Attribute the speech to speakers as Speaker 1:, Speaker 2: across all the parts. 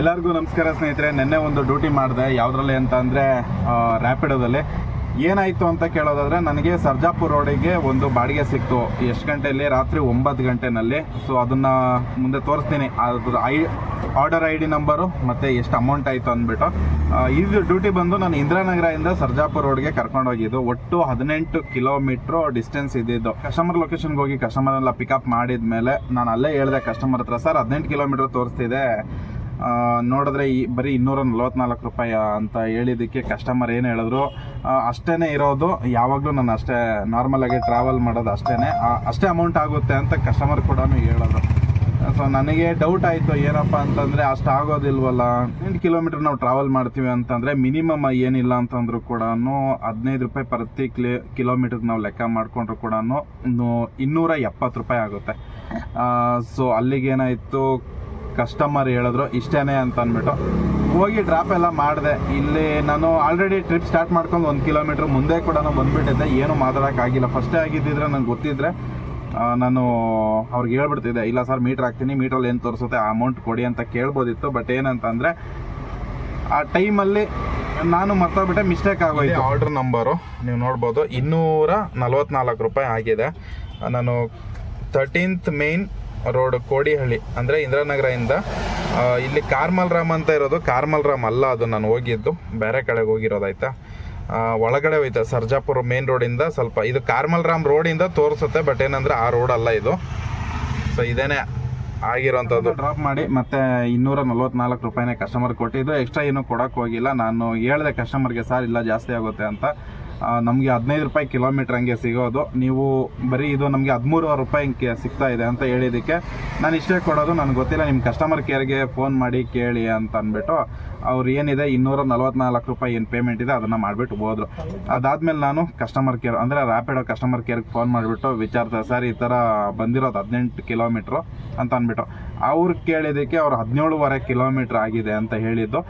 Speaker 1: ಎಲ್ಲರಿಗೂ ನಮಸ್ಕಾರ ಸ್ನೇಹಿತರೆ, ನಿನ್ನೆ ಒಂದು ಡ್ಯೂಟಿ ಮಾಡಿದೆ, ಯಾವುದ್ರಲ್ಲಿ ಅಂತ ಅಂದರೆ ರ್ಯಾಪಿಡೋದಲ್ಲಿ ಏನಾಯಿತು ಅಂತ ಕೇಳೋದಾದರೆ, ನನಗೆ ಸರ್ಜಾಪುರ ರೋಡಿಗೆ ಒಂದು ಬಾಡಿಗೆ ಸಿಕ್ತು. ಎಷ್ಟು ಗಂಟೆಯಲ್ಲಿ ರಾತ್ರಿ ಒಂಬತ್ತು ಗಂಟೆನಲ್ಲಿ. ಸೊ ಅದನ್ನು ಮುಂದೆ ತೋರಿಸ್ತೀನಿ. ಅದ್ರ I order I D number ಮತ್ತು ಎಷ್ಟು ಅಮೌಂಟ್ ಆಯಿತು ಅಂದ್ಬಿಟ್ಟು. ಇದು ಡ್ಯೂಟಿ ಬಂದು ನಾನು ಇಂದಿರಾನಗರದಿಂದ ಸರ್ಜಾಪುರ ರೋಡ್ಗೆ ಕರ್ಕೊಂಡು ಹೋಗಿದ್ದು. ಒಟ್ಟು ಹದಿನೆಂಟು ಕಿಲೋಮೀಟ್ರು ಡಿಸ್ಟೆನ್ಸ್ ಇದ್ದಿದ್ದು. ಕಸ್ಟಮರ್ ಲೊಕೇಶನ್ಗೆ ಹೋಗಿ ಕಸ್ಟಮರ್ನೆಲ್ಲ ಪಿಕಪ್ ಮಾಡಿದ ಮೇಲೆ ನಾನು ಅಲ್ಲೇ ಹೇಳಿದೆ ಕಸ್ಟಮರ್ ಹತ್ರ, ಸರ್, ಹದಿನೆಂಟು ಕಿಲೋಮೀಟ್ರ್ ತೋರಿಸ್ತಿದೆ. ನೋಡಿದ್ರೆ ಈ ಬರೀ ಇನ್ನೂರ ನಲ್ವತ್ನಾಲ್ಕು ರೂಪಾಯಿ ಅಂತ ಹೇಳಿದ್ದಕ್ಕೆ ಕಸ್ಟಮರ್ ಏನು ಹೇಳಿದ್ರು? ಅಷ್ಟೇ ಇರೋದು. ಯಾವಾಗಲೂ ನಾನು ಅಷ್ಟೇ ನಾರ್ಮಲಾಗಿ ಟ್ರಾವೆಲ್ ಮಾಡೋದು ಅಷ್ಟೇ ಅಷ್ಟೇ ಅಮೌಂಟ್ ಆಗುತ್ತೆ ಅಂತ ಕಸ್ಟಮರ್ ಕೂಡ ಹೇಳೋದು ಸೊ ನನಗೆ ಡೌಟ್ ಆಯಿತು, ಏನಪ್ಪ ಅಂತಂದರೆ ಅಷ್ಟು ಆಗೋದಿಲ್ವಲ್ಲ? ಎಂಟು ಕಿಲೋಮೀಟರ್ ನಾವು ಟ್ರಾವೆಲ್ ಮಾಡ್ತೀವಿ ಅಂತಂದರೆ ಮಿನಿಮಮ್ ಏನಿಲ್ಲ ಅಂತಂದ್ರೂ ಕೂಡ ಹದಿನೈದು ರೂಪಾಯಿ ಪ್ರತಿ ಕಿಲೋ ಕಿಲೋಮೀಟರ್ ನಾವು ಲೆಕ್ಕ ಮಾಡಿಕೊಂಡ್ರು ಕೂಡ ಇನ್ನೂರ ಎಪ್ಪತ್ತು ರೂಪಾಯಿ ಆಗುತ್ತೆ. ಸೊ ಅಲ್ಲಿಗೇನಾಯಿತು? ಕಸ್ಟಮರ್ ಹೇಳಿದ್ರು ಇಷ್ಟೇ ಅಂತ ಅಂದ್ಬಿಟ್ಟು. ಹೋಗಿ ಡ್ರಾಪ್ ಎಲ್ಲ ಮಾಡಿದೆ. ಇಲ್ಲಿ ನಾನು ಆಲ್ರೆಡಿ ಟ್ರಿಪ್ ಸ್ಟಾರ್ಟ್ ಮಾಡ್ಕೊಂಡು ಒಂದು ಕಿಲೋಮೀಟ್ರ್ ಮುಂದೆ ಕೂಡ ನಾನು ಬಂದ್ಬಿಟ್ಟಿದ್ದೆ. ಏನು ಮಾತಾಡೋಕ್ಕಾಗಿಲ್ಲ. ಫಸ್ಟೇ ಆಗಿದ್ದಿದ್ರೆ ನಂಗೆ ಗೊತ್ತಿದ್ರೆ ನಾನು ಅವ್ರಿಗೆ ಹೇಳ್ಬಿಡ್ತಿದ್ದೆ ಇಲ್ಲ ಸರ್ ಮೀಟ್ರ್ ಹಾಕ್ತೀನಿ. ಮೀಟ್ರಲ್ಲಿ ಏನು ತೋರಿಸುತ್ತೆ? ಆ ಅಮೌಂಟ್ ಕೊಡಿ ಅಂತ ಕೇಳ್ಬೋದಿತ್ತು. ಬಟ್ ಏನಂತಂದರೆ ಆ ಟೈಮಲ್ಲಿ ನಾನು ಮರ್ತೋಗ್ಬಿಟ್ಟೆ. ಮಿಸ್ಟೇಕ್ ಆಗೋಯ್ತು. ಆರ್ಡ್ರ್ ನಂಬರು ನೀವು ನೋಡ್ಬೋದು. ಇನ್ನೂರ ನಲ್ವತ್ನಾಲ್ಕು ರೂಪಾಯಿ ಆಗಿದೆ. ನಾನು ತರ್ಟೀನ್ತ್ ಮೇನ್ ರೋಡ್ ಕೋಡಿಹಳ್ಳಿ, ಅಂದರೆ ಇಂದಿರಾನಗರದಿಂದ ಇಲ್ಲಿ ಕಾರ್ಮಲ್ ರಾಮ್ ಅಂತ ಇರೋದು ಕಾರ್ಮಲ್ ರಾಮ್ ಅಲ್ಲ, ಅದು ನಾನು ಹೋಗಿದ್ದು. ಬೇರೆ ಕಡೆಗೆ ಹೋಗಿರೋದಾಯ್ತಾ ಒಳಗಡೆ ಹೋಯ್ತು, ಸರ್ಜಾಪುರ ಮೇನ್ ರೋಡಿಂದ ಸ್ವಲ್ಪ, ಇದು ಕಾರ್ಮಲ್ ರಾಮ್ ರೋಡಿಂದ ತೋರಿಸುತ್ತೆ ಬಟ್ ಏನಂದ್ರೆ ಆ ರೋಡ್ ಅಲ್ಲ ಇದು. ಸೊ ಇದೇನೆ ಆಗಿರೋಂಥದ್ದು. ಡ್ರಾಪ್ ಮಾಡಿ, ಮತ್ತೆ ಇನ್ನೂರ ನಲ್ವತ್ನಾಲ್ಕು ರೂಪಾಯಿನೇ ಕಸ್ಟಮರ್ ಕೊಟ್ಟಿದ್ದು. ಎಕ್ಸ್ಟ್ರಾ ಏನು ಕೊಡೋಕೆ ಹೋಗಿಲ್ಲ. ನಾನು ಹೇಳಿದೆ ಕಸ್ಟಮರ್ಗೆ ಸರ್, ಇಲ್ಲ ಜಾಸ್ತಿ ಆಗುತ್ತೆ ಅಂತ. ನಮಗೆ ಹದಿನೈದು ರೂಪಾಯಿ ಕಿಲೋಮೀಟ್ರ್ ಹಂಗೆ ಸಿಗೋದು. ನೀವು ಬರೀ ಇದು ನಮಗೆ ಹದಿಮೂರು ರೂಪಾಯಿ ಹಿಂಗೆ ಸಿಗ್ತಾ ಇದೆ ಅಂತ ಹೇಳಿದ್ದಕ್ಕೆ ನಾನು ಇಷ್ಟೇ ಕೊಡೋದು, ನನಗೆ ಗೊತ್ತಿಲ್ಲ ನಿಮ್ಮ ಕಸ್ಟಮರ್ ಕೇರ್ಗೆ ಫೋನ್ ಮಾಡಿ ಕೇಳಿ ಅಂತ ಅಂದ್ಬಿಟ್ಟು ಅವ್ರು ಏನಿದೆ, ಇನ್ನೂರ ನಲ್ವತ್ನಾಲ್ಕು ರೂಪಾಯಿ ಏನು ಪೇಮೆಂಟ್ ಇದೆ ಅದನ್ನು ಮಾಡಿಬಿಟ್ಟು ಹೋದರು. ಅದಾದಮೇಲೆ ನಾನು ಕಸ್ಟಮರ್ ಕೇರ್ ಅಂದರೆ ರ್ಯಾಪಿಡೋ ಕಸ್ಟಮರ್ ಕೇರ್ಗೆ ಫೋನ್ ಮಾಡಿಬಿಟ್ಟು ವಿಚಾರಿಸ್ದೆ ಸರ್, ಈ ಥರ ಬಂದಿರೋದು ಹದಿನೆಂಟು ಕಿಲೋಮೀಟ್ರು ಅಂತ ಅಂದ್ಬಿಟ್ಟು. ಅವ್ರು ಕೇಳಿದ್ದಕ್ಕೆ ಅವ್ರು ಹದಿನೇಳುವರೆ ಕಿಲೋಮೀಟ್ರ್ ಆಗಿದೆ ಅಂತ ಹೇಳಿದ್ದು.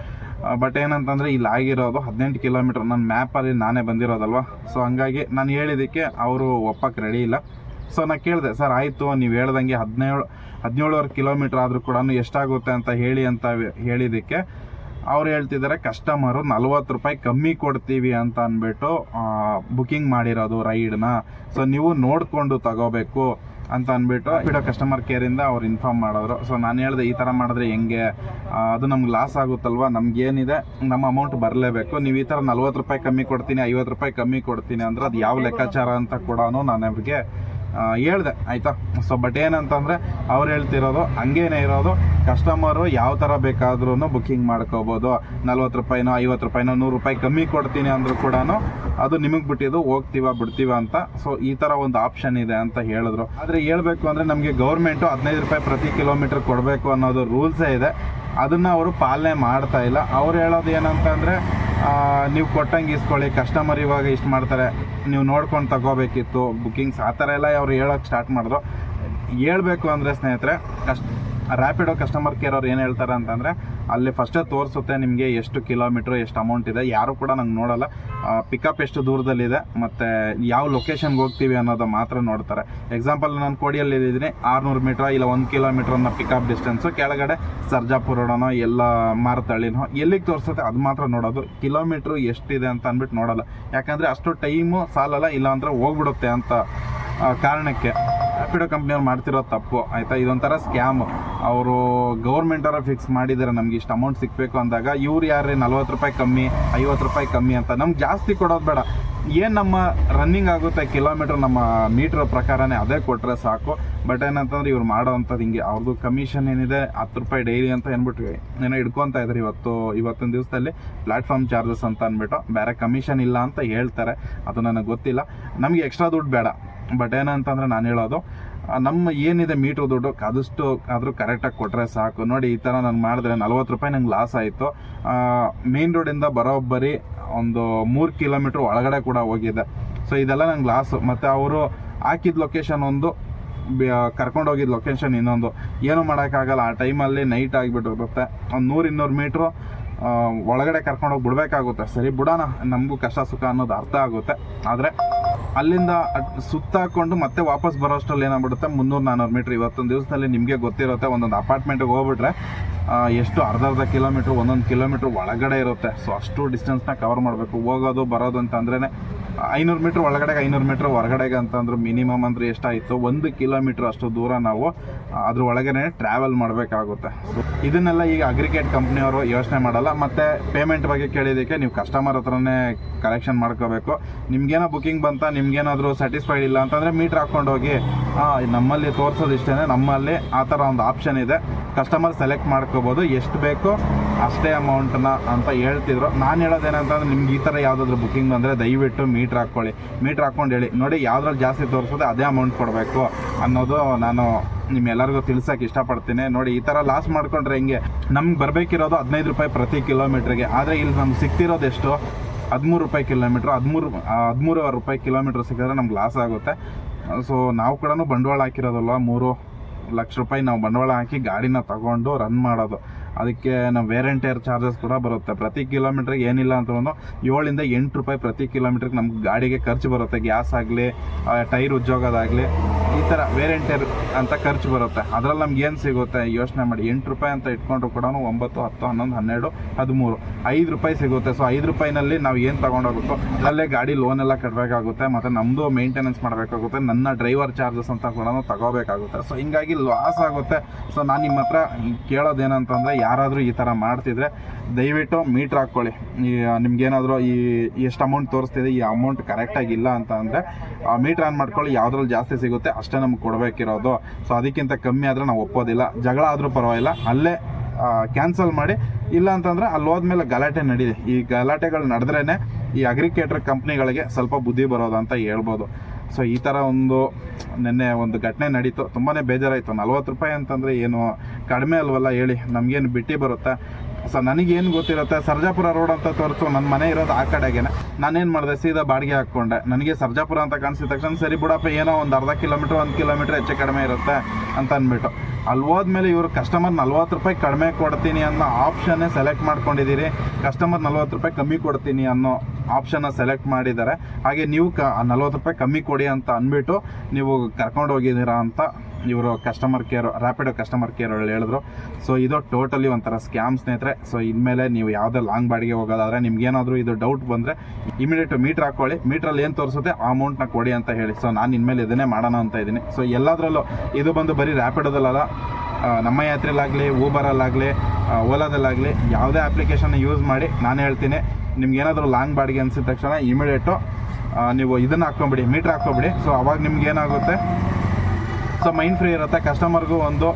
Speaker 1: ಬಟ್ ಏನಂತಂದರೆ ಇಲ್ಲಿ ಆಗಿರೋದು ಹದಿನೆಂಟು ಕಿಲೋಮೀಟ್ರ್ ನನ್ನ ಮ್ಯಾಪಲ್ಲಿ ನಾನೇ ಬಂದಿರೋದಲ್ವ? ಸೊ ಹಂಗಾಗಿ ನಾನು ಹೇಳಿದ್ದಕ್ಕೆ ಅವರು ಒಪ್ಪಕ್ಕೆ ರೆಡಿ ಇಲ್ಲ. ಸೊ ನಾನು ಕೇಳಿದೆ, ಸರ್, ಆಯಿತು, ನೀವು ಹೇಳ್ದಂಗೆ ಹದಿನೇಳು, ಹದಿನೇಳುವರೆ ಕಿಲೋಮೀಟ್ರ್ ಆದರೂ ಕೂಡ ಎಷ್ಟಾಗುತ್ತೆ ಅಂತ ಹೇಳಿ ಅಂತ ಹೇಳಿದ್ದಕ್ಕೆ ಅವ್ರು ಹೇಳ್ತಿದ್ದಾರೆ, ಕಸ್ಟಮರು ನಲ್ವತ್ತು ರೂಪಾಯಿ ಕಮ್ಮಿ ಕೊಡ್ತೀವಿ ಅಂತ ಅಂದ್ಬಿಟ್ಟು ಬುಕಿಂಗ್ ಮಾಡಿರೋದು ರೈಡ್ನ. ಸೊ ನೀವು ನೋಡಿಕೊಂಡು ತಗೋಬೇಕು. ಅಂತ ಅಂದ್ಬಿಟ್ಟು ಬಿಡೋ ಕಸ್ಟಮರ್ ಕೇರಿಂದ ಅವ್ರು ಇನ್ಫಾರ್ಮ್ ಮಾಡಿದ್ರು ಸೊ ನಾನು ಹೇಳಿದೆ ಈ ಥರ ಮಾಡಿದ್ರೆ ಹೆಂಗೆ? ಅದು ನಮ್ಗೆ ಲಾಸ್ ಆಗುತ್ತಲ್ವ? ನಮ್ಗೆ ಏನಿದೆ? ನಮ್ಮ ಅಮೌಂಟ್ ಬರಲೇಬೇಕು. ನೀವು ಈ ಥರ ನಲ್ವತ್ತು ರೂಪಾಯಿ ಕಮ್ಮಿ ಕೊಡ್ತೀನಿ, ಐವತ್ತು ರೂಪಾಯಿ ಕಮ್ಮಿ ಕೊಡ್ತೀನಿ ಅಂದ್ರೆ ಅದು ಯಾವ ಲೆಕ್ಕಾಚಾರ ಅಂತ ಕೂಡ ನಾನು ಅವ್ರಿಗೆ ಹೇಳ್ದೆ, ಆಯಿತಾ? ಸೊ ಬಟ್ ಏನಂತಂದರೆ, ಅವ್ರು ಹೇಳ್ತಿರೋದು, ಹಂಗೇನೆ ಇರೋದು ಕಸ್ಟಮರು ಯಾವ ಥರ ಬೇಕಾದ್ರೂ ಬುಕ್ಕಿಂಗ್ ಮಾಡ್ಕೋಬೋದು. ನಲ್ವತ್ತು ರೂಪಾಯಿನೋ, ಐವತ್ತು ರೂಪಾಯಿನೋ, ನೂರು ರೂಪಾಯಿ ಕಮ್ಮಿ ಕೊಡ್ತೀನಿ ಅಂದರೂ ಕೂಡ ಅದು ನಿಮಗೆ ಬಿಟ್ಟಿದ್ದು ಹೋಗ್ತೀವ, ಬಿಡ್ತೀವ ಅಂತ. ಸೊ ಈ ಥರ ಒಂದು ಆಪ್ಷನ್ ಇದೆ ಅಂತ ಹೇಳಿದ್ರು. ಆದರೆ ಹೇಳಬೇಕು ಅಂದರೆ ನಮಗೆ ಗೌರ್ಮೆಂಟು ಹದಿನೈದು ರೂಪಾಯಿ ಪ್ರತಿ ಕಿಲೋಮೀಟ್ರ್ ಕೊಡಬೇಕು ಅನ್ನೋದು ರೂಲ್ಸೇ ಇದೆ. ಅದನ್ನು ಅವರು ಪಾಲನೆ ಮಾಡ್ತಾ ಇಲ್ಲ. ಅವ್ರು ಹೇಳೋದು ಏನಂತಂದರೆ ನೀವು ಕೊಟ್ಟಂಗೆ ಇಸ್ಕೊಳ್ಳಿ. ಕಸ್ಟಮರ್ ಇವಾಗ ಇಷ್ಟು ಮಾಡ್ತಾರೆ. ನೀವು ನೋಡ್ಕೊಂಡು ತಗೋಬೇಕಿತ್ತು. ಬುಕ್ಕಿಂಗ್ಸ್ ಆ ಥರ ಎಲ್ಲ ಅವ್ರು ಹೇಳೋಕ್ಕೆ ಸ್ಟಾರ್ಟ್ ಮಾಡಿದ್ರು. ಹೇಳ್ಬೇಕು ಅಂದರೆ ಸ್ನೇಹಿತರೆ ಕಸ್ಟ್ ರ್ಯಾಪಿಡೋ ಕಸ್ಟಮರ್ ಕೇರ್ ಅವ್ರು ಏನು ಹೇಳ್ತಾರೆ ಅಂತಂದರೆ ಅಲ್ಲಿ ಫಸ್ಟೇ ತೋರಿಸುತ್ತೆ ನಿಮಗೆ ಎಷ್ಟು ಕಿಲೋಮೀಟ್ರ್ ಎಷ್ಟು ಅಮೌಂಟ್ ಇದೆ. ಯಾರು ಕೂಡ ನಂಗೆ ನೋಡಲ್ಲ. ಪಿಕಪ್ ಎಷ್ಟು ದೂರದಲ್ಲಿದೆ, ಮತ್ತು ಯಾವ ಲೊಕೇಶನ್ಗೆ ಹೋಗ್ತೀವಿ ಅನ್ನೋದು ಮಾತ್ರ ನೋಡ್ತಾರೆ. ಎಕ್ಸಾಂಪಲ್ ನಾನು ಕೋಡಿಯಲ್ಲಿ ಇದ್ದೀನಿ ಆರುನೂರು ಮೀಟ್ರ್ ಇಲ್ಲ ಒಂದು ಕಿಲೋಮೀಟ್ರ್ ಅನ್ನೋ ಪಿಕಪ್ ಡಿಸ್ಟೆನ್ಸು ಕೆಳಗಡೆ ಸರ್ಜಾಪುರನೋ ಎಲ್ಲ ಮಾರತಳ್ಳಿನೋ, ಎಲ್ಲಿಗೆ ತೋರಿಸುತ್ತೆ ಅದು ಮಾತ್ರ ನೋಡೋದು. ಕಿಲೋಮೀಟ್ರ್ ಎಷ್ಟಿದೆ ಅಂತ ಅಂದ್ಬಿಟ್ಟು ನೋಡಲ್ಲ. ಯಾಕಂದರೆ ಅಷ್ಟು ಟೈಮು ಸಾಲಲ್ಲ ಇಲ್ಲ ಅಂದರೆ ಹೋಗ್ಬಿಡುತ್ತೆ ಅಂತ ಕಾರಣಕ್ಕೆ. ರ್ಯಾಪಿಡೋ ಕಂಪ್ನಿಯವ್ರು ಮಾಡ್ತಿರೋ ತಪ್ಪು, ಆಯಿತಾ? ಇದೊಂಥರ ಸ್ಕ್ಯಾಮ್ ಅವರು ಗೌರ್ಮೆಂಟವರ ಫಿಕ್ಸ್ ಮಾಡಿದ್ದಾರೆ ನಮ್ಗೆ ಇಷ್ಟು ಅಮೌಂಟ್ ಸಿಗಬೇಕು ಅಂದಾಗ ಇವ್ರು ಯಾರೇ ನಲ್ವತ್ತು ರೂಪಾಯಿ ಕಮ್ಮಿ, ಐವತ್ತು ರೂಪಾಯಿ ಕಮ್ಮಿ ಅಂತ. ನಮ್ಗೆ ಜಾಸ್ತಿ ಕೊಡೋದು ಬೇಡ. ಏನು ನಮ್ಮ ರನ್ನಿಂಗ್ ಆಗುತ್ತೆ ಕಿಲೋಮೀಟ್ರ್ ನಮ್ಮ ಮೀಟ್ರ್ ಪ್ರಕಾರನೇ ಅದೇ ಕೊಟ್ಟರೆ ಸಾಕು. ಬಟ್ ಏನಂತಂದ್ರೆ ಇವ್ರು ಮಾಡೋವಂಥದ್ದು ಹಿಂಗೆ. ಅವ್ರದ್ದು ಕಮಿಷನ್ ಏನಿದೆ? ಹತ್ತು ರೂಪಾಯಿ ಡೈಲಿ ಅಂತ ಏನ್ಬಿಟ್ಟು ಏನೋ ಇಟ್ಕೊತಾ ಇದ್ದಾರೆ ಇವತ್ತು, ಇವತ್ತಿನ ದಿವಸದಲ್ಲಿ. ಪ್ಲಾಟ್ಫಾರ್ಮ್ ಚಾರ್ಜಸ್ ಅಂತ ಅಂದ್ಬಿಟ್ಟು. ಬೇರೆ ಕಮಿಷನ್ ಇಲ್ಲ ಅಂತ ಹೇಳ್ತಾರೆ. ಅದು ನನಗೆ ಗೊತ್ತಿಲ್ಲ. ನಮಗೆ ಎಕ್ಸ್ಟ್ರಾ ದುಡ್ಡು ಬೇಡ. ಬಟ್ ಏನಂತಂದ್ರೆ ನಾನು ಹೇಳೋದು ನಮ್ಮ ಏನಿದೆ ಮೀಟ್ರ್ ದುಡ್ಡು ಆದಷ್ಟು ಆದರೂ ಕರೆಕ್ಟಾಗಿ ಕೊಟ್ಟರೆ ಸಾಕು. ನೋಡಿ, ಈ ಥರ ನಾನು ಮಾಡಿದ್ರೆ ನಲ್ವತ್ತು ರೂಪಾಯಿ ನಂಗೆ ಲಾಸ್ ಆಯಿತು. ಮೇನ್ ರೋಡಿಂದ ಬರೋಬ್ಬರಿ ಒಂದು ಮೂರು ಕಿಲೋಮೀಟ್ರ್ ಒಳಗಡೆ ಕೂಡ ಹೋಗಿದೆ. ಸೊ ಇದೆಲ್ಲ ನಂಗೆ ಲಾಸು ಮತ್ತು ಅವರು ಹಾಕಿದ ಲೊಕೇಶನ್ ಒಂದು ಕರ್ಕೊಂಡು ಹೋಗಿದ್ದ ಲೊಕೇಶನ್ ಇನ್ನೊಂದು. ಏನು ಮಾಡೋಕ್ಕಾಗಲ್ಲ. ಆ ಟೈಮಲ್ಲಿ ನೈಟ್ ಆಗಿಬಿಟ್ಟಿರುತ್ತೆ. ಒಂದು ನೂರು ಇನ್ನೂರು ಮೀಟ್ರು ಒಳಗಡೆ ಕರ್ಕೊಂಡೋಗಿ ಬಿಡಬೇಕಾಗುತ್ತೆ. ಸರಿ, ಬಿಡೋಣ. ನಮಗೂ ಕಷ್ಟ ಸುಖ ಅನ್ನೋದು ಅರ್ಥ ಆಗುತ್ತೆ. ಆದರೆ ಅಲ್ಲಿಂದ ಸುತ್ತಾಕೊಂಡು ಮತ್ತೆ ವಾಪಸ್ ಬರೋಷ್ಟರಲ್ಲಿ ಏನಾಗ್ಬಿಡುತ್ತೆ? ಮುನ್ನೂರು ನಾನೂರು ಮೀಟ್ರ್ ಇವತ್ತೊಂದು ದಿವಸದಲ್ಲಿ ನಿಮಗೆ ಗೊತ್ತಿರುತ್ತೆ, ಒಂದೊಂದು ಅಪಾರ್ಟ್ಮೆಂಟ್ಗೆ ಹೋಗ್ಬಿಟ್ರೆ ಎಷ್ಟು ಅರ್ಧ ಅರ್ಧ ಕಿಲೋಮೀಟ್ರ್ ಒಂದೊಂದು ಕಿಲೋಮೀಟ್ರ್ ಒಳಗಡೆ ಇರುತ್ತೆ. ಸೊ ಅಷ್ಟು ಡಿಸ್ಟೆನ್ಸ್ನ ಕವರ್ ಮಾಡಬೇಕು. ಹೋಗೋದು, ಬರೋದು ಅಂತಂದ್ರೇ ಐನೂರು ಮೀಟ್ರ್ ಒಳಗಡೆಗೆ, ಐನೂರು ಮೀಟ್ರ್ ಹೊರಗಡೆಗೆ ಅಂತಂದ್ರೆ ಮಿನಿಮಮ್ ಅಂದ್ರೆ ಎಷ್ಟಾಯಿತು ಒಂದು ಕಿಲೋಮೀಟ್ರ್ ಅಷ್ಟು ದೂರ ನಾವು ಅದ್ರ ಒಳಗೇನೆ ಟ್ರಾವೆಲ್ ಮಾಡಬೇಕಾಗುತ್ತೆ. ಇದನ್ನೆಲ್ಲ ಈಗ ಅಗ್ರಿಗೇಟ್ ಕಂಪ್ನಿಯವರು ಯೋಚನೆ ಮಾಡಲ್ಲ, ಮತ್ತೆ ಪೇಮೆಂಟ್ ಬಗ್ಗೆ ಕೇಳಿದ್ದಕ್ಕೆ ನೀವು ಕಸ್ಟಮರ್ ಹತ್ರನೇ ಕಲೆಕ್ಷನ್ ಮಾಡ್ಕೋಬೇಕು. ನಿಮ್ಗೇನೋ ಬುಕಿಂಗ್ ಬಂತ, ನಿಮ್ಗೇನಾದರೂ ಸ್ಯಾಟಿಸ್ಫೈಡ್ ಇಲ್ಲ ಅಂತಂದರೆ ಮೀಟ್ರ್ ಹಾಕ್ಕೊಂಡು ಹೋಗಿ ನಮ್ಮಲ್ಲಿ ತೋರಿಸೋದು ಇಷ್ಟೇ ನಮ್ಮಲ್ಲಿ ಆ ಥರ ಒಂದು ಆಪ್ಷನ್ ಇದೆ. ಕಸ್ಟಮರ್ ಸೆಲೆಕ್ಟ್ ಮಾಡ್ಕೋಬೋದು, ಎಷ್ಟು ಬೇಕೋ ಅಷ್ಟೇ ಅಮೌಂಟ್ನ ಅಂತ ಹೇಳ್ತಿದ್ರು. ನಾನು ಹೇಳೋದೇನಂತಂದ್ರೆ ನಿಮ್ಗೆ ಈ ಥರ ಯಾವುದಾದ್ರೂ ಬುಕಿಂಗ್ ಬಂದರೆ ದಯವಿಟ್ಟು ಮೀಟ್ರ್ ಹಾಕ್ಕೊಳ್ಳಿ. ಮೀಟ್ರ್ ಹಾಕ್ಕೊಂಡು ಹೇಳಿ. ನೋಡಿ, ಯಾವ್ದ್ರಲ್ಲಿ ಜಾಸ್ತಿ ತೋರಿಸೋದೆ ಅದೇ ಅಮೌಂಟ್ ಕೊಡಬೇಕು ಅನ್ನೋದು ನಾನು ನಿಮ್ಮೆಲ್ಲರಿಗೂ ತಿಳ್ಸಕ್ಕೆ ಇಷ್ಟಪಡ್ತೀನಿ. ನೋಡಿ, ಈ ಥರ ಲಾಸ್ ಮಾಡ್ಕೊಂಡ್ರೆ ಹೆಂಗೆ? ನಮ್ಗೆ ಬರಬೇಕಿರೋದು ಹದಿನೈದು ರೂಪಾಯಿ ಪ್ರತಿ ಕಿಲೋಮೀಟ್ರಿಗೆ ಆದರೆ ಇಲ್ಲಿ ನಮ್ಗೆ ಸಿಗ್ತಿರೋದು ಎಷ್ಟು? ಹದಿಮೂರು ರೂಪಾಯಿ ಕಿಲೋಮೀಟ್ರ್ ಹದಿಮೂರು ಹದಿಮೂರು ರೂಪಾಯಿ ಕಿಲೋಮೀಟ್ರ್ ಸಿಕ್ಕಿದ್ರೆ ನಮ್ಗೆ ಲಾಸ್ ಆಗುತ್ತೆ. ಸೊ ನಾವು ಕೂಡ ಬಂಡವಾಳ ಹಾಕಿರೋದಲ್ವ? ಮೂರು ಲಕ್ಷ ರೂಪಾಯಿ ನಾವು ಬಂಡವಾಳ ಹಾಕಿ ಗಾಡಿನ ತಗೊಂಡು ರನ್ ಮಾಡೋದು. ಅದಕ್ಕೆ ನಾವು ವೇರೆಂಟಿಯರ್ ಚಾರ್ಜಸ್ ಕೂಡ ಬರುತ್ತೆ. ಪ್ರತಿ ಕಿಲೋಮೀಟ್ರಿಗೆ ಏನಿಲ್ಲ ಅಂತ ಒಂದು ಏಳಿಂದ ಎಂಟು ರೂಪಾಯಿ ಪ್ರತಿ ಕಿಲೋಮೀಟ್ರಿಗೆ ನಮ್ಗೆ ಗಾಡಿಗೆ ಖರ್ಚು ಬರುತ್ತೆ. ಗ್ಯಾಸ್ ಆಗಲಿ ಟೈರ್ ಉಜ್ಜೋಗೋದಾಗಲಿ ಈ ಥರ ವೇರೆಂಟಿಯರ್ ಅಂತ ಖರ್ಚು ಬರುತ್ತೆ. ಅದರಲ್ಲಿ ನಮ್ಗೆ ಏನು ಸಿಗುತ್ತೆ? ಯೋಚನೆ ಮಾಡಿ. ಎಂಟು ರೂಪಾಯಿ ಅಂತ ಇಟ್ಕೊಂಡ್ರು ಕೂಡ ಒಂಬತ್ತು, ಹತ್ತು, ಹನ್ನೊಂದು, ಹನ್ನೆರಡು, ಹದಿಮೂರು, ಐದು ರೂಪಾಯಿ ಸಿಗುತ್ತೆ. ಸೊ ಐದು ರೂಪಾಯಿನಲ್ಲಿ ನಾವು ಏನು ತೊಗೊಂಡೋಗುತ್ತೋ ಅಲ್ಲೇ ಗಾಡಿ ಲೋನ್ ಎಲ್ಲ ಕಟ್ಟಬೇಕಾಗುತ್ತೆ ಮತ್ತು ನಮ್ಮದು ಮೇಂಟೆನೆನ್ಸ್ ಮಾಡಬೇಕಾಗುತ್ತೆ. ನನ್ನ ಡ್ರೈವರ್ ಚಾರ್ಜಸ್ ಅಂತ ಕೂಡ ತಗೋಬೇಕಾಗುತ್ತೆ. ಸೊ ಹಿಂಗಾಗಿ ಲಾಸ್ ಆಗುತ್ತೆ. ಸೊ ನಾನು ನಿಮ್ಮ ಹತ್ರ ಕೇಳೋದೇನಂತಂದರೆ ಯಾರಾದರೂ ಈ ಥರ ಮಾಡ್ತಿದ್ರೆ ದಯವಿಟ್ಟು ಮೀಟ್ರ್ ಹಾಕ್ಕೊಳ್ಳಿ ಈ ನಿಮ್ಗೇನಾದರೂ ಈ ಎಷ್ಟು ಅಮೌಂಟ್ ತೋರಿಸ್ತಿದೆ, ಈ ಅಮೌಂಟ್ ಕರೆಕ್ಟಾಗಿಲ್ಲ ಅಂತ ಅಂದರೆ ಮೀಟ್ರ್ ಆನ್ ಮಾಡ್ಕೊಳ್ಳಿ, ಯಾವುದ್ರಲ್ಲಿ ಜಾಸ್ತಿ ಸಿಗುತ್ತೆ ಅಷ್ಟೇ ನಮ್ಗೆ ಕೊಡಬೇಕಿರೋದು. ಸೊ ಅದಕ್ಕಿಂತ ಕಮ್ಮಿ ಆದರೆ ನಾವು ಒಪ್ಪೋದಿಲ್ಲ. ಜಗಳ ಆದರೂ ಪರವಾಗಿಲ್ಲ. ಅಲ್ಲೇ ಕ್ಯಾನ್ಸಲ್ ಮಾಡಿ, ಇಲ್ಲ ಅಂತಂದರೆ ಅಲ್ಲಿ ಹೋದ್ಮೇಲೆ ಗಲಾಟೆ ನಡೀದೆ ಈ ಗಲಾಟೆಗಳು ನಡೆದ್ರೇ ಈ ಅಗ್ರಿಕೇಟರ್ ಕಂಪ್ನಿಗಳಿಗೆ ಸ್ವಲ್ಪ ಬುದ್ಧಿ ಬರೋದು ಅಂತ ಹೇಳ್ಬೋದು. ಸೊ ಈ ಥರ ಒಂದು ನಿನ್ನೆ ಒಂದು ಘಟನೆ ನಡೀತು. ತುಂಬಾ ಬೇಜಾರಾಯಿತು. ನಲ್ವತ್ತು ರೂಪಾಯಿ ಅಂತಂದರೆ ಏನು? ಕಡಿಮೆ ಅಲ್ವಲ್ಲ ಹೇಳಿ. ನಮಗೇನು ಬಿಟ್ಟು ಬರುತ್ತೆ? ಸೊ ನನಗೇನು ಗೊತ್ತಿರುತ್ತೆ? ಸರ್ಜಾಪುರ ರೋಡ್ ಅಂತ ತೋರಿಸು. ನನ್ನ ಮನೆ ಇರೋದು ಆ ಕಡೆಗೆ ನಾನೇನು ಮಾಡಿದೆ? ಸೀದಾ ಬಾಡಿಗೆ ಹಾಕ್ಕೊಂಡೆ. ನನಗೆ ಸರ್ಜಾಪುರ ಅಂತ ಕಾಣಿಸಿದ ತಕ್ಷಣ, ಸರಿ ಬಿಡಪ್ಪ, ಏನೋ ಒಂದು ಅರ್ಧ ಕಿಲೋಮೀಟ್ರ್, ಒಂದು ಕಿಲೋಮೀಟ್ರ್ ಹೆಚ್ಚು ಕಡಿಮೆ ಇರುತ್ತೆ ಅಂತ ಅಂದ್ಬಿಟ್ಟು. ಅಲ್ಲಿ ಹೋದ್ಮೇಲೆ ಇವರು ಕಸ್ಟಮರ್ ನಲ್ವತ್ತು ರೂಪಾಯಿ ಕಡಿಮೆ ಕೊಡ್ತೀನಿ ಅನ್ನೋ ಆಪ್ಷನ್ನೇ ಸೆಲೆಕ್ಟ್ ಮಾಡ್ಕೊಂಡಿದ್ದೀರಿ ಕಸ್ಟಮರ್ ನಲ್ವತ್ತು ರೂಪಾಯಿ ಕಮ್ಮಿ ಕೊಡ್ತೀನಿ ಅನ್ನೋ ಆಪ್ಷನ್ನ ಸೆಲೆಕ್ಟ್ ಮಾಡಿದ್ದಾರೆ. ಹಾಗೆ ನೀವು ಕ ನಲ್ವತ್ತು ರೂಪಾಯಿ ಕಮ್ಮಿ ಕೊಡಿ ಅಂತ ಅಂದ್ಬಿಟ್ಟು ನೀವು ಕರ್ಕೊಂಡು ಹೋಗಿದ್ದೀರಾ ಅಂತ ಇವರು customer care Rapido customer care ಹೇಳಿದ್ರು. ಸೊ ಇದು ಟೋಟಲಿ ಒಂಥರ ಸ್ಕ್ಯಾಮ್ ಸ್ನೇಹಿತರೆ. ಸೊ ಇನ್ಮೇಲೆ ನೀವು ಯಾವುದೇ ಲಾಂಗ್ ಬಾಡಿಗೆ ಹೋಗೋದಾದ್ರೆ ನಿಮ್ಗೇನಾದರೂ ಇದು ಡೌಟ್ ಬಂದರೆ ಇಮಿಡಿಯೇಟ್ ಮೀಟ್ರ್ ಹಾಕ್ಕೊಳ್ಳಿ. ಮೀಟ್ರಲ್ಲಿ ಏನು ತೋರಿಸುತ್ತೆ? ಆ ಅಮೌಂಟ್ನ ಕೊಡಿ ಅಂತ ಹೇಳಿ. ಸೊ ನಾನು ಇನ್ಮೇಲೆ ಇದನ್ನೇ ಮಾಡೋಣ ಅಂತ ಇದ್ದೀನಿ. ಸೊ ಎಲ್ಲದರಲ್ಲೂ ಇದು ಬಂದು ಬರೀ ರ್ಯಾಪಿಡೋದಲ್ಲ ನಮ್ಮ ಯಾತ್ರೆಲಾಗಲಿ ಊಬರಲ್ಲಾಗಲಿ ಓಲಾದಲ್ಲಾಗಲಿ ಯಾವುದೇ ಅಪ್ಲಿಕೇಶನ್ ಯೂಸ್ ಮಾಡಿ ನಾನು ಹೇಳ್ತೀನಿ. ನಿಮ್ಗೆ ಏನಾದರೂ ಲಾಂಗ್ ಬಾಡಿಗೆ ಅನಿಸಿದ ತಕ್ಷಣ ಇಮಿಡಿಯೇಟು ನೀವು ಇದನ್ನು ಹಾಕ್ಕೊಂಬಿಡಿ ಮೀಟ್ರ್ ಹಾಕ್ಕೊಂಬಿಡಿ. ಸೊ ಅವಾಗ ನಿಮ್ಗೆ ಏನಾಗುತ್ತೆ? ಸೊ ಮೈಂಡ್ ಫ್ರೀ ಇರುತ್ತೆ ಕಸ್ಟಮರ್ಗೂ ಒಂದು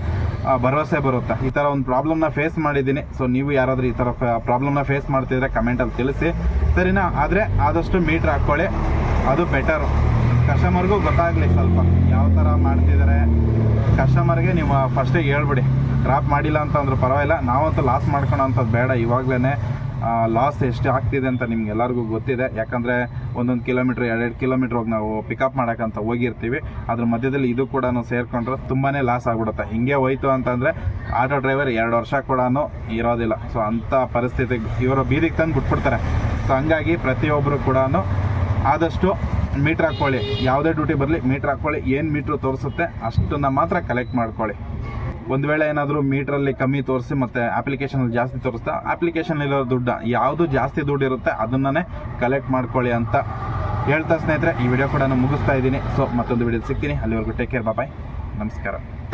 Speaker 1: ಭರವಸೆ ಬರುತ್ತೆ. ಈ ಥರ ಒಂದು ಪ್ರಾಬ್ಲಮ್ನ ಫೇಸ್ ಮಾಡಿದ್ದೀನಿ. ಸೊ ನೀವು ಯಾರಾದರೂ ಈ ಥರ ಪ್ರಾಬ್ಲಮ್ನ ಫೇಸ್ ಮಾಡ್ತಿದ್ರೆ ಕಮೆಂಟಲ್ಲಿ ತಿಳಿಸಿ. ಸರಿನಾ? ಆದರೆ ಆದಷ್ಟು ಮೀಟ್ರ್ ಹಾಕ್ಕೊಳ್ಳಿ. ಅದು ಬೆಟರು ಕಸ್ಟಮರ್ಗೂ ಗೊತ್ತಾಗಲಿ ಸ್ವಲ್ಪ ಯಾವ ಥರ ಮಾಡ್ತಿದ್ದಾರೆ ಕಸ್ಟಮರ್ಗೆ ನೀವು ಫಸ್ಟಿಗೆ ಹೇಳ್ಬಿಡಿ. ಡ್ರಾಪ್ ಮಾಡಿಲ್ಲ ಅಂತ ಅಂದ್ರೆ ಪರವಾಗಿಲ್ಲ. ನಾವಂತೂ ಲಾಸ್ ಮಾಡ್ಕೊಳೋ ಅಂಥದ್ದು ಬೇಡ ಇವಾಗಲೇ ಲಾಸ್ ಎಷ್ಟು ಆಗ್ತಿದೆ ಅಂತ ನಿಮ್ಗೆ ಎಲ್ಲರಿಗೂ ಗೊತ್ತಿದೆ. ಯಾಕಂದರೆ ಒಂದೊಂದು ಕಿಲೋಮೀಟ್ರ್ ಎರಡೆರಡು ಕಿಲೋಮೀಟ್ರ್ ಹೋಗಿ ನಾವು ಪಿಕಪ್ ಮಾಡೋಕ್ಕಂತ ಹೋಗಿರ್ತೀವಿ. ಅದ್ರ ಮಧ್ಯದಲ್ಲಿ ಇದು ಕೂಡ ಸೇರಿಕೊಂಡ್ರೆ ತುಂಬಾ ಲಾಸ್ ಆಗ್ಬಿಡುತ್ತೆ. ಹಿಂಗೆ ಹೋಯ್ತು ಅಂತಂದರೆ ಆಟೋ ಡ್ರೈವರ್ ಎರಡು ವರ್ಷ ಕೂಡ ಇರೋದಿಲ್ಲ. ಸೊ ಅಂಥ ಪರಿಸ್ಥಿತಿ ಇವರು ಬೀದಿಗೆ ತಂದು ಬಿಟ್ಬಿಡ್ತಾರೆ. ಸೊ ಹಂಗಾಗಿ ಪ್ರತಿಯೊಬ್ಬರು ಕೂಡ ಆದಷ್ಟು ಮೀಟ್ರ್ ಹಾಕ್ಕೊಳ್ಳಿ ಯಾವುದೇ ಡ್ಯೂಟಿ ಬರಲಿ, ಮೀಟ್ರ್ ಹಾಕ್ಕೊಳ್ಳಿ ಏನು ಮೀಟ್ರ್ ತೋರಿಸುತ್ತೆ ಅಷ್ಟನ್ನು ಮಾತ್ರ ಕಲೆಕ್ಟ್ ಮಾಡ್ಕೊಳ್ಳಿ. ಒಂದು ವೇಳೆ ಏನಾದರೂ ಮೀಟ್ರಲ್ಲಿ ಕಮ್ಮಿ ತೋರಿಸಿ ಮತ್ತು ಅಪ್ಲಿಕೇಶನಲ್ಲಿ ಜಾಸ್ತಿ ತೋರಿಸ್ತಾ ಅಪ್ಲಿಕೇಶನ್ ಇರೋ ದುಡ್ಡು, ಯಾವುದು ಜಾಸ್ತಿ ದುಡ್ಡು ಇರುತ್ತೆ ಅದನ್ನೇ ಕಲೆಕ್ಟ್ ಮಾಡ್ಕೊಳ್ಳಿ ಅಂತ ಹೇಳ್ತಾ ಸ್ನೇಹಿತರೆ, ಈ ವಿಡಿಯೋ ಕೂಡ ನಾನು ಮುಗಿಸ್ತಾ ಇದ್ದೀನಿ. ಸೊ ಮತ್ತೊಂದು ವಿಡಿಯೋ ಸಿಗ್ತೀನಿ. ಅಲ್ಲಿವರೆಗೂ ಟೇಕ್ ಕೇರ್ ಬಾಯ್ ನಮಸ್ಕಾರ.